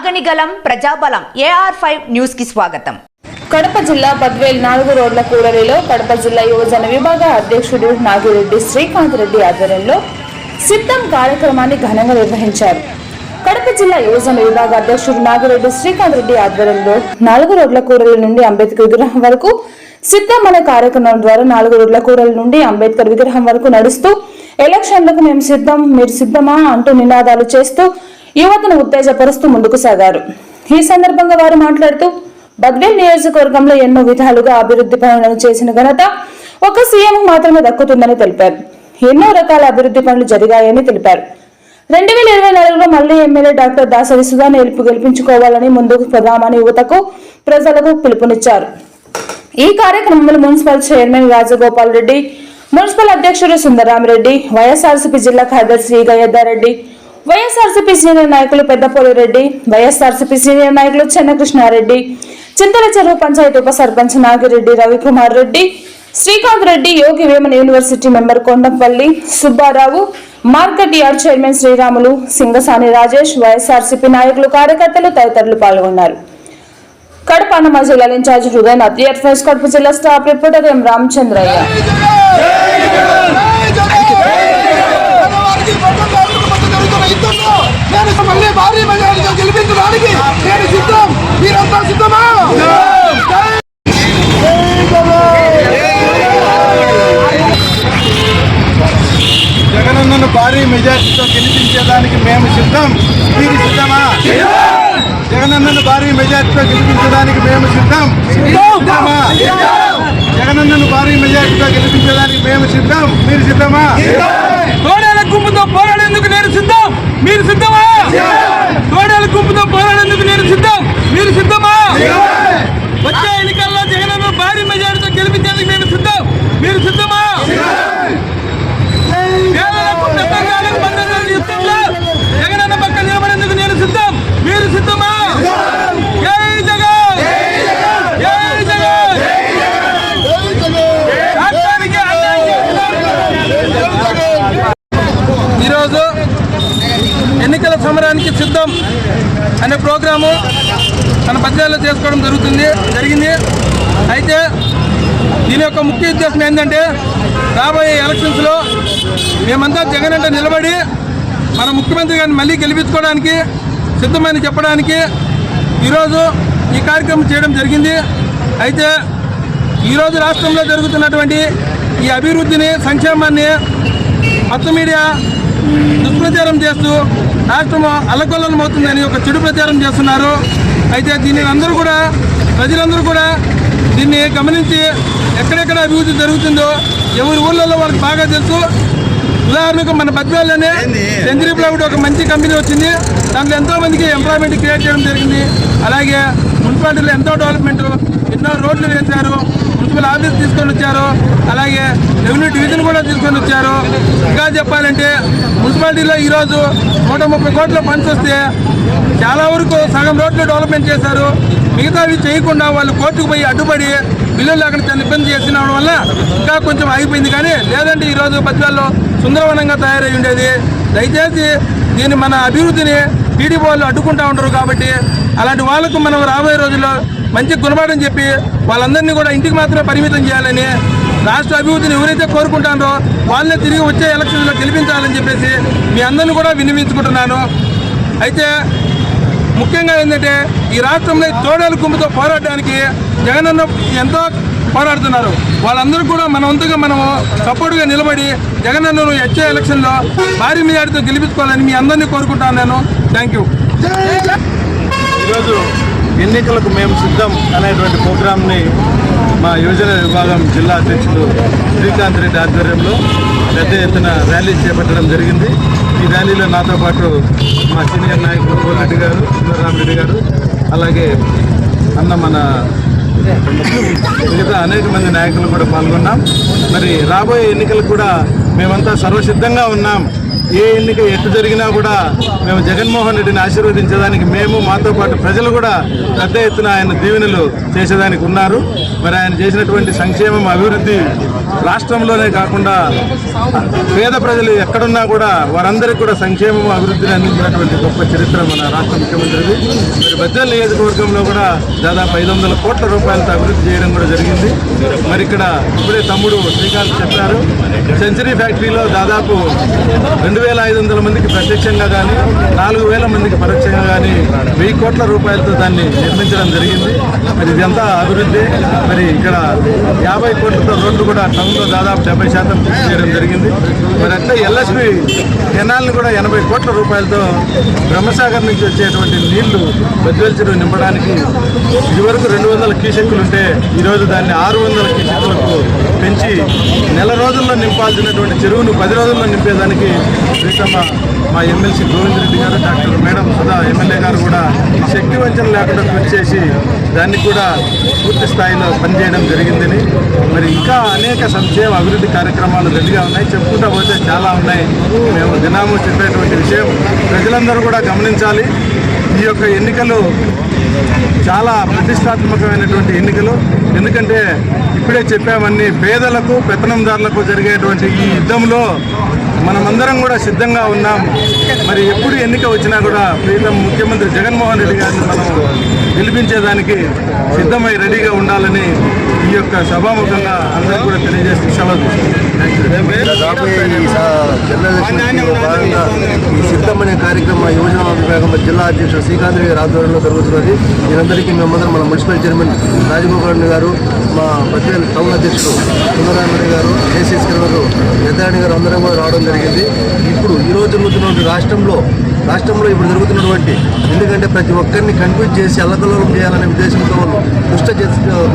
అగనిగలం ప్రజాబలం AR five న్యూస్కి స్వాగతం. కడప జిల్లా బద్వేల్ నాలుగు రోడ్ల కూడలిలో కడప జిల్లా యువజన విభాగ అధ్యక్షుడు నాగిరెడ్డి శ్రీకాంత్ రెడ్డి ఆధ్వర్యంలో సిద్ధం కార్యక్రమాన్ని ఘనంగా నిర్వహించారు. కడప జిల్లా యువజన విభాగ అధ్యక్షుడు నాగిరెడ్డి శ్రీకాంత్ రెడ్డి ఆధ్వర్యంలో నాలుగు రోడ్ల కూడలి నుండి అంబేద్కర్ విగ్రహం వరకు సిద్ధం అనే కార్యక్రమం ద్వారా నాలుగు రోడ్ల కూడలి నుండి అంబేద్కర్ విగ్రహం వరకు నడుస్తూ ఎలక్షన్లకు మేము సిద్ధం మీరు సిద్ధమా అంటూ నినాదాలు చేస్తూ యువతను ఉత్తేజపరుస్తూ ముందుకు సాగారు. ఈ సందర్భంగా వారు మాట్లాడుతూ బద్వేల్ నియోజకవర్గంలో ఎన్నో విధాలుగా అభివృద్ధి పనులను చేసిన ఘనత ఒక సీఎం మాత్రమే దక్కుతుందని తెలిపారు. ఎన్నో రకాల అభివృద్ధి పనులు జరిగాయని తెలిపారు. రెండు వేల ఇరవై నాలుగులో మళ్ళీ ఎమ్మెల్యే డాక్టర్ దాసరి సుధా నిలుపు గెలిపించుకోవాలని ముందుకు ప్రధాని యువతకు ప్రజలకు పిలుపునిచ్చారు. ఈ కార్యక్రమంలో municipal chairman Rajagopal Reddy municipal అధ్యక్షుడు సుందరామిరెడ్డి వైఎస్ఆర్సీపీ జిల్లా కార్యదర్శి గయ్యద్దారెడ్డి వైఎస్ఆర్సీపీ సీనియర్ నాయకులు పెద్దపోలి రెడ్డి వైఎస్ఆర్సీపీ సీనియర్ నాయకులు చెన్నకృష్ణారెడ్డి చింతల చెరువు పంచాయతీ ఉప sarpanch Nagireddy Ravikumar Reddy Srikanth Reddy Yogi Vemana university member Kondampalli Subbarao market yard chairman Sriramulu Singasani Rajesh YSRCP నాయకులు కార్యకర్తలు తదితరులు పాల్గొన్నారు కడప అన్నమా జిల్లా incharge Hridayanath air force Kadapa జిల్లా స్టాఫ్ రిపోర్టర్ ఎం రామచంద్రయ్య పేదవారికి పట్టణదారులకు మధ్య జరుగుతున్న యుద్ధంలో నేను మళ్ళీ భారీ మెజారిటీతో గెలిపించడానికి నేను సిద్ధం. మీరంతా సిద్ధమా? జగనన్నను భారీ మెజార్టీతో గెలిపించేదానికి మేము సిద్ధం. మీరు సిద్ధమా? జగనన్నను భారీ మెజార్టీతో గెలిపించడానికి మేము సిద్ధం. సిద్ధమా? జగనన్నను భారీ మెజార్టీతో గెలిపించడానికి మేము సిద్ధం. మీరు సిద్ధమా తోడేల గుంపుతో పోరాడేందుకు నేను సిద్ధం మీరు సిద్ధమా తోడేల గుంపుతో పోరాడేందుకు నేను సిద్ధం మీరు సిద్ధమా వచ్చే ఎన్నికల్లో జగనన్న భారీ మెజారిటీతో గెలిపించేందుకు నేను సిద్ధం మీరు సిద్ధమా పేదలకు పెద్దలకు బంధువులకు యుద్ధంలో జగనన్న పక్క నిలబడేందుకు నేను సిద్ధం మీరు సిద్ధమా జై జగన్ జై జగన్ రాష్ట్రానికి అన్యాయం చేస్తున్నారు. ఈరోజు ఎన్నికల సమరానికి సిద్ధం అనే తన పద్యాల్లో చేసుకోవడం జరుగుతుంది జరిగింది. అయితే దీని యొక్క ముఖ్య ఉద్దేశం ఏంటంటే రాబోయే ఎలక్షన్స్లో మేమంతా జగన్ అంటే నిలబడి మన ముఖ్యమంత్రి గారిని మళ్ళీ గెలిపించుకోవడానికి సిద్ధమని చెప్పడానికి ఈరోజు ఈ కార్యక్రమం చేయడం జరిగింది. అయితే ఈరోజు రాష్ట్రంలో జరుగుతున్నటువంటి ఈ అభివృద్ధిని సంక్షేమాన్ని మొత్తం మీడియా దుష్ప్రచారం చేస్తూ రాష్ట్రం అల్లకొల్లం అవుతుందని ఒక చెడు ప్రచారం చేస్తున్నారు. అయితే దీనిని అందరూ కూడా ప్రజలందరూ కూడా దీన్ని గమనించి ఎక్కడెక్కడ అభివృద్ధి జరుగుతుందో ఎవరి ఊళ్ళలో వాళ్ళకి బాగా తెలుసు. ఉదాహరణకు మన బద్వేల్లోనే సెంచరీ ప్లైవుడ్ ఒక మంచి కంపెనీ వచ్చింది. దాంట్లో ఎంతో మందికి ఎంప్లాయ్మెంట్ క్రియేట్ చేయడం జరిగింది. అలాగే మున్సిపాలిటీలో ఎంతో డెవలప్మెంట్ ఎన్నో రోడ్లు వేశారు. మున్సిపల్ ఆఫీస్ తీసుకొని వచ్చారు. అలాగే రెవెన్యూ డివిజన్ కూడా తీసుకొని వచ్చారు. ఇంకా చెప్పాలంటే మున్సిపాలిటీలో ఈరోజు నూట ముప్పై కోట్ల ఫండ్స్ వస్తే చాలా వరకు సగం రోడ్లు డెవలప్మెంట్ చేశారు. మిగతావి చేయకుండా వాళ్ళు కోర్టుకు పోయి అడ్డుపడి బిల్లులు లేకుండా చాలా ఇబ్బంది చేసిన వల్ల ఇంకా కొంచెం ఆగిపోయింది. కానీ లేదంటే ఈరోజు పద్యాల్లో సుందరవనంగా తయారై ఉండేది. దయచేసి దీన్ని మన అభివృద్ధిని టీడీపీ వాళ్ళు అడ్డుకుంటా ఉంటారు కాబట్టి అలాంటి వాళ్ళకు మనం రాబోయే రోజుల్లో మంచి గుణపాఠం చెప్పి వాళ్ళందరినీ కూడా ఇంటికి మాత్రమే పరిమితం చేయాలని రాష్ట్ర అభివృద్ధిని ఎవరైతే కోరుకుంటారో వాళ్ళనే తిరిగి వచ్చే ఎలక్షన్లో గెలిపించాలని చెప్పేసి మీ అందరిని కూడా విన్నవించుకుంటున్నాను. అయితే ముఖ్యంగా ఏంటంటే ఈ రాష్ట్రంలో తోడేల గుంపుతో పోరాడడానికి జగనన్న ఎంతో పోరాడుతున్నారు. వాళ్ళందరూ కూడా మన వంతుగా మనము సపోర్ట్గా నిలబడి జగనన్నను వచ్చే ఎలక్షన్లో భారీ మెజార్టీతో గెలిపించుకోవాలని మీ అందరినీ కోరుకుంటాను నేను థ్యాంక్ యూ ఈరోజు ఎన్నికలకు మేము సిద్ధం అనేటువంటి ప్రోగ్రాంని మా యువజన విభాగం జిల్లా అధ్యక్షుడు శ్రీకాంత్ రెడ్డి ఆధ్వర్యంలో పెద్ద ఎత్తున ర్యాలీ చేపట్టడం జరిగింది. ఈ ర్యాలీలో నాతో పాటు మా సీనియర్ నాయకులు కోలారెడ్డి గారు సుందరరామరెడ్డి గారు అలాగే అన్న మన మిగతా అనేక మంది నాయకులు కూడా పాల్గొన్నాం. మరి రాబోయే ఎన్నికలకు కూడా మేమంతా సర్వసిద్ధంగా ఉన్నాం. ఏ ఎన్నిక ఎట్టు జరిగినా కూడా మేము జగన్మోహన్ రెడ్డిని ఆశీర్వదించడానికి మేము మాతో పాటు ప్రజలు కూడా పెద్ద ఎత్తున ఆయన దీవెనలు చేసేదానికి ఉన్నారు. మరి ఆయన చేసినటువంటి సంక్షేమం అభివృద్ధి రాష్ట్రంలోనే కాకుండా పేద ప్రజలు ఎక్కడున్నా కూడా వారందరికీ కూడా సంక్షేమం అభివృద్ధిని అందించినటువంటి గొప్ప చరిత్ర మన రాష్ట్ర ముఖ్యమంత్రిది. మరి బద్దెల నియోజకవర్గంలో కూడా దాదాపు ఐదు వందల కోట్ల రూపాయలతో అభివృద్ధి చేయడం కూడా జరిగింది. మరి ఇక్కడ ఇప్పుడే తమ్ముడు శ్రీకాంత్ చెప్పారు సెంచరీ ఫ్యాక్టరీలో దాదాపు రెండు రెండు వేల ఐదు వందల మందికి ప్రత్యక్షంగా కానీ నాలుగు వేల మందికి పరోక్షంగా కానీ వెయ్యి కోట్ల రూపాయలతో దాన్ని నిర్మించడం జరిగింది. మరి ఇదంతా అభివృద్ధి. మరి ఇక్కడ యాభై కోట్లతో రోడ్లు కూడా టౌన్లో దాదాపు డెబ్బై శాతం పూర్తి చేయడం జరిగింది. మరి అట్లా ఎల్ఎస్పి కెనాల్ని కూడా ఎనభై కోట్ల రూపాయలతో బ్రహ్మసాగర్ నుంచి వచ్చేటువంటి నీళ్ళు బద్వేల్ చెరువు నింపడానికి ఇదివరకు రెండు వందల కీసెక్కులు ఉంటే ఈరోజు దాన్ని ఆరు వందల కీసెక్కులకు పెంచి నెల రోజుల్లో నింపాల్సినటువంటి చెరువును పది రోజుల్లో నింపేదానికి ప్రీతమ్మ మా ఎమ్మెల్సీ గోవింద్ రెడ్డి గారు డాక్టర్ మేడం సుధా ఎమ్మెల్యే గారు కూడా శక్తి వంచన లేకుండా కృషి చేసి దాన్ని కూడా పూర్తి స్థాయిలో పనిచేయడం జరిగిందని. మరి ఇంకా అనేక సంక్షేమ అభివృద్ధి కార్యక్రమాలు గట్టిగా ఉన్నాయి. చెప్పుకుంటా పోతే చాలా ఉన్నాయి. మేము దినాము చెప్పేటువంటి విషయం ప్రజలందరూ కూడా గమనించాలి. ఈ యొక్క ఎన్నికలు చాలా ప్రతిష్టాత్మకమైనటువంటి ఎన్నికలు. ఎందుకంటే ఇప్పుడే చెప్పామన్నీ పేదలకు పెత్తనందారులకు జరిగేటువంటి ఈ యుద్ధంలో మనమందరం కూడా సిద్ధంగా ఉన్నాం. మరి ఎప్పుడు ఎన్నిక వచ్చినా కూడా ప్రీతం ముఖ్యమంత్రి జగన్మోహన్ రెడ్డి గారిని మనం గెలిపించేదానికి సిద్ధమై రెడీగా ఉండాలని యొక్క సభాముఖంగా అందరికీ కూడా తెలియజేస్తూ సెలవు ఈ సిద్ధమనే కార్యక్రమం యువజన విభాగం జిల్లా అధ్యక్షుడు శ్రీకాంత్ గారి ఆధ్వర్యంలో జరుగుతున్నది. దీనందరికీ మేమందరం మన మున్సిపల్ చైర్మన్ రాజగోపాల్ గారు మా పద్వేల్ టౌన్ అధ్యక్షుడు సుందరామణి గారు జేసీఎస్ గారు పెద్దారెడ్డి గారు అందరం కూడా రావడం జరిగింది. ఇప్పుడు ఈ రోజు జరుగుతున్నటువంటి రాష్ట్రంలో రాష్ట్రంలో ఇప్పుడు జరుగుతున్నటువంటి ఎందుకంటే ప్రతి ఒక్కరిని కన్ఫ్యూజ్ చేసి అల్లకల్లోలం చేయాలనే ఉద్దేశంతో వాళ్ళు దుష్ట చతు-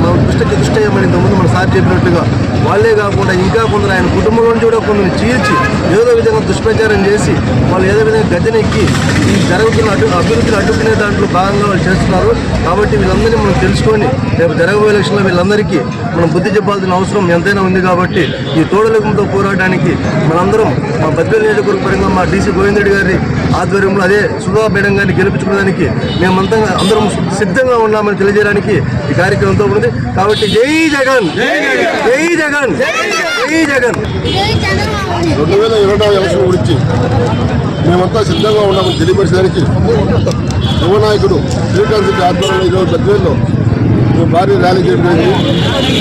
మన ఇంతకుముందు మన సార్ చెప్పినట్టుగా వాళ్ళే కాకుండా ఇంకా కొందరు ఆయన కుటుంబంలో నుంచి కూడా కొందరు చీల్చి ఏదో విధంగా దుష్ప్రచారం చేసి వాళ్ళు ఏదో విధంగా గద్దెనెక్కి ఈ జరుగుతున్న అడ్డు అభివృద్ధిని అడ్డుకునే దాంట్లో భాగంగా వాళ్ళు చేస్తున్నారు. కాబట్టి వీళ్ళందరినీ మనం తెలుసుకొని రేపు జరగబోయే ఎలక్షన్లో వీళ్ళందరికీ మనం బుద్ధి చెప్పాల్సిన అవసరం ఎంతైనా ఉంది కాబట్టి ఈ తోడలికంతో పోరాటానికి మనందరం మా బద్వేలు నియోజకవర్గ పరంగా మా డీసీ గోవిందరెడ్డి గారి ఆధ్వర్యంలో అదే సుధా మేడం గారిని గెలిపించుకోవడానికి మేమంతా అందరం సిద్ధంగా ఉన్నామని తెలియజేయడానికి ఈ కార్యక్రమంతో ఉంది. కాబట్టి జై జగన్. జై జగన్. జై జగన్. రెండు వేల ఇరవై నాలుగు ఎలక్షన్ గురించి మేమంతా సిద్ధంగా ఉన్నామని తెలియపరచడానికి యువ నాయకుడు శ్రీకాంత్ రెడ్డి ఆధ్వర్యంలో ఈరోజు పెద్దవేల్లో మేము భారీ ర్యాలీ చేయడం జరిగింది.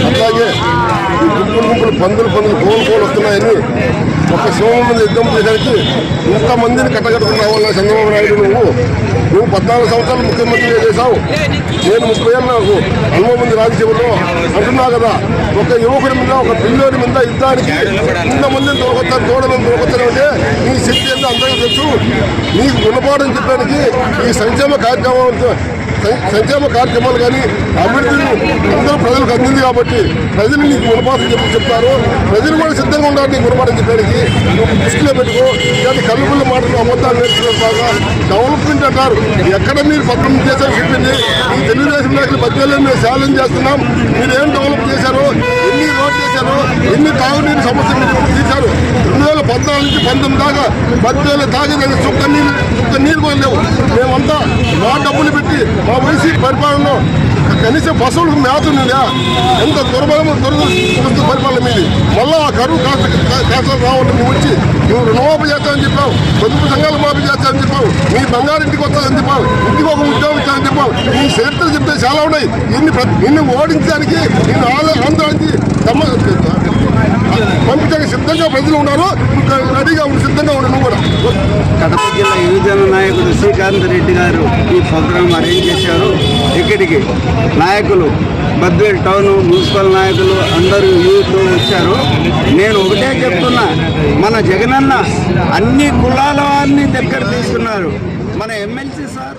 అట్లాగే ఈ గుంపులు గుంపులు పందులు పందులు కోలు కోలు వస్తున్నాయని ఒక శివం మీద యుద్ధం చేయడానికి ఇంతమందిని కట్టగట్టుకున్నావు చంద్రబాబు నాయుడు నువ్వు నువ్వు పద్నాలుగు సంవత్సరాలు ముఖ్యమంత్రి చేశావు. నేను ముప్పై ఏళ్ళు నాకు అనుభవం ఉంది రాజ్యసభలో. అంటున్నా కదా ఒక యువకుడి మీద ఒక పిల్లోడి మీద యుద్ధానికి ఇంతమందిని దూడలను తోడలను అంటే నీ శక్తి ఎంత అందరికీ తెలుసు. నీకు గుణపాఠం చెప్పడానికి ఈ సంక్షేమ కార్యక్రమం సంక్షేమ కార్యక్రమాలు కానీ అభివృద్ధిని అందరూ ప్రజలకు అందింది కాబట్టి ప్రజలు నీకు గుణపాఠం చెప్పి చెప్తారు. ప్రజలు కూడా సిద్ధంగా ఉండాలి నీకు గుణపాఠం చెప్పడానికి నువ్వు దృష్టిలో పెట్టుకో. ఇలాంటి కలుపుల మాటలు అబద్ధాలు నేర్చుకున్నారు బాగా డెవలప్మెంట్ అంటారు. ఎక్కడ మీరు పత్రం చేశారు చెప్పింది. ఈ తెలుగుదేశం నాయకులు పద్దెల్లో మేము ఛాలెంజ్ చేస్తున్నాం. మీరు ఏం డెవలప్ చేశారు ఎన్ని రోడ్ చేశారు ఎన్ని తాగునీరు సమస్యలు మీరు వేల పద్నాలుగు నుంచి పంతొమ్మిది దాకా పద్దెలు తాగేదానికి చుక్క నీళ్ళు చుక్క నీళ్ళు కూడా లేవు. మేమంతా మా డబ్బులు పెట్టి మా వయసు పరిపాలనలో కనీసం పశువులకు మేత ఉందా ఎంత దుర్బలం దురదృష్ట పరిపాలన మీది? మళ్ళీ ఆ కరువు కాస్త కాస్త రావాలని నువ్వు వచ్చి నువ్వు రుణమాఫీ చేస్తానని చెప్పావు పొదుపు సంఘాలు మాఫీ చేస్తానని చెప్పావు మీ బంగారింటికి వస్తానని చెప్పావు ఇంటికి ఒక ఉద్యోగం ఇస్తానని చెప్పావు నీ చరిత్ర చెప్తే చాలా ఉన్నాయి. ఇన్ని ఇన్ని నిన్ను ఓడించడానికి నిన్ను ఆంధ్ర ఆంధ్రానికి పంపించడానికి సిద్ధంగా ప్రజలు ఉన్నారు. రెడీగా ఉండి సిద్ధంగా ఉండడం కూడా. కడప జిల్లా యువజన నాయకుడు శ్రీకాంత్ రెడ్డి గారు ఈ ప్రోగ్రాం అరేంజ్ చేశారు. ఇక్కడికి నాయకులు బద్వేల్ టౌన్ మున్సిపల్ నాయకులు అందరూ యూత్ వచ్చారు. నేను ఒకటే చెప్తున్నా మన జగనన్న అన్ని కులాల వారిని దగ్గర తీసుకున్నారు. మన ఎమ్మెల్సీ సార్